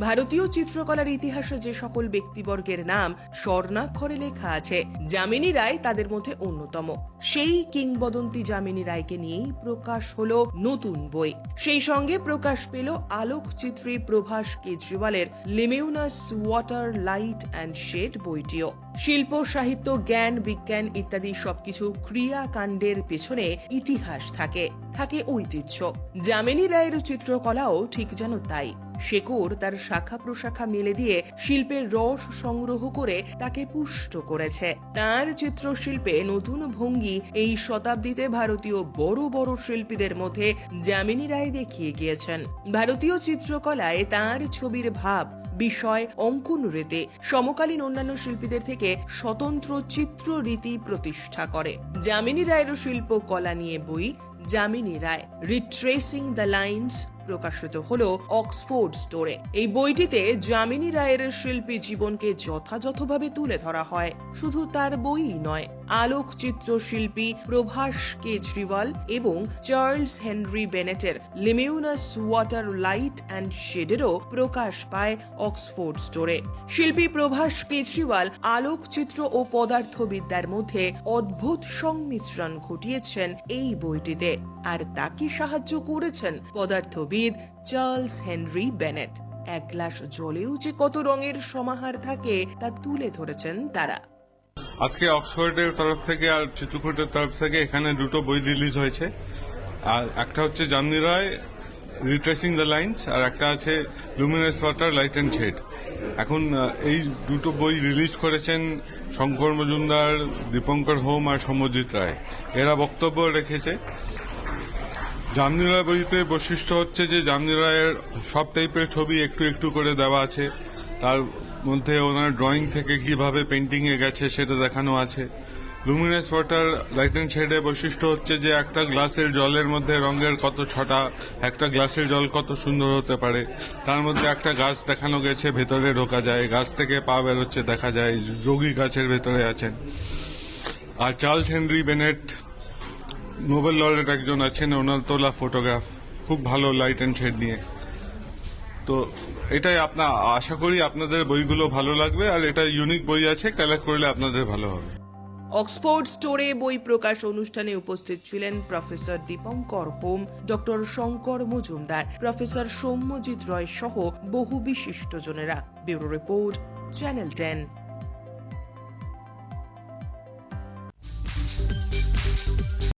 ভারতীয় চিত্রকলার ইতিহাসে যে সকল ব্যক্তিবর্গের নাম স্বর্ণাক্ষরে লেখা আছে, যামিনী রায় তাদের মধ্যে অন্যতম। সেই কিংবদন্তি যামিনী রায়কে নিয়েই প্রকাশ হলো নতুন বই। সেই সঙ্গে প্রকাশ পেল আলোকচিত্রী Prabhas কেজরিওয়ালের luminous water light and shade বইটিও। শিল্প, সাহিত্য, জ্ঞান, বিজ্ঞান ইত্যাদি সবকিছু ক্রিয়াকাণ্ডের পেছনে ইতিহাস থাকে। থাকে ঐতিহ্য। যামিনী রায়ের চিত্রকলাও ঠিক যেন তাই। শেকড় তার শাখা প্রশাখা মেলে দিয়ে শিল্পের রস সংগ্রহ করে তাকে পুষ্ট করেছে। তার চিত্রশিল্পে নতুন ভঙ্গি এই শতাব্দীতে ভারতীয় বড় বড় শিল্পীদের মধ্যে যামিনী রায় দেখিয়ে গিয়েছেন। ভারতীয় চিত্রকলায় তার ছবির ভাব, বিষয় অঙ্কন রীতি সমকালীন অন্যান্য শিল্পীদের থেকে স্বতন্ত্র চিত্র রীতি প্রতিষ্ঠা করে। যামিনী রায়ের শিল্পকলা নিয়ে বই Jamini Roy retracing the lines প্রকাশিত হলো অক্সফোর্ড স্টোরে। এই বইটিতে যামিনী রায়ের শিল্পী জীবনকে যথাযথভাবে তুলে ধরা হয়। শুধু তার বই নয়, আলোকচিত্র শিল্পী প্রভাস কেজরিওয়াল এবং চার্লস হেনরি বেনেটের লিমিউনাস ওয়াটার লাইট অ্যান্ড শেডেরও প্রকাশ পায় অক্সফোর্ড স্টোরে। শিল্পী প্রভাস কেজরিওয়াল আলোকচিত্র ও পদার্থবিদ্যার মধ্যে অদ্ভুত সংমিশ্রণ ঘটিয়েছেন এই বইটিতে। আর তাকে সাহায্য করেছেন পদার্থবিদ চার্লস হেনরি বেনেট। এক গ্লাস জলেও যে কত রঙের সমাহার থাকে, তা তুলে ধরেছেন তারা। আজকে অক্সফোর্ডের তরফ থেকে আর চিত্রকূটের তরফ থেকে এখানে দুটো বই রিলিজ হয়েছে। আর একটা হচ্ছে জামনি রায় রিট্রেসিং দ্য লাইন্স আর একটা আছে luminous water light and shade এখন এই দুটো বই রিলিজ করেছেন শঙ্কর মজুমদার, দীপঙ্কর হোম আর সমজিৎ রায়। এরা বক্তব্য রেখেছে। জামনি রায় বইতে বৈশিষ্ট্য হচ্ছে যে জামনিরায়ের সব টাইপের ছবি একটু একটু করে দেওয়া আছে। তার মধ্যে ওনার ড্রয়িং থেকে কীভাবে পেন্টিং এ গেছে সেটা দেখানো আছে। লুমিনাস ওয়াটার লাইট অ্যান্ড শেডের বৈশিষ্ট্য হচ্ছে যে একটা গ্লাসের জলের মধ্যে রঙের কত ছটা, একটা গ্লাসের জল কত সুন্দর হতে পারে। তার মধ্যে একটা গাছ দেখানো গেছে, ভেতরে ঢোকা যায়। গাছ থেকে পা বেরোচ্ছে, দেখা যায়। যোগী গাছের ভেতরে আছেন। আর Charles Henry Bennett Nobel laureate একজন আছেন, ওনার তোলা ফটোগ্রাফ খুব ভালো লাইট অ্যান্ড শেড নিয়ে। তো এটাই আপনার আশা করি আপনাদের বইগুলো ভালো লাগবে, আর এটা ইউনিক বই আছে কালেক্ট করলে আপনাদের ভালো হবে। অক্সফোর্ড স্টোরে বই প্রকাশ অনুষ্ঠানে উপস্থিত ছিলেন professor Dipankar Home, doctor Shankar Majumdar, professor Soumyajit Roy সহ বহু বিশিষ্টজনেরা। Bureau report, channel ten.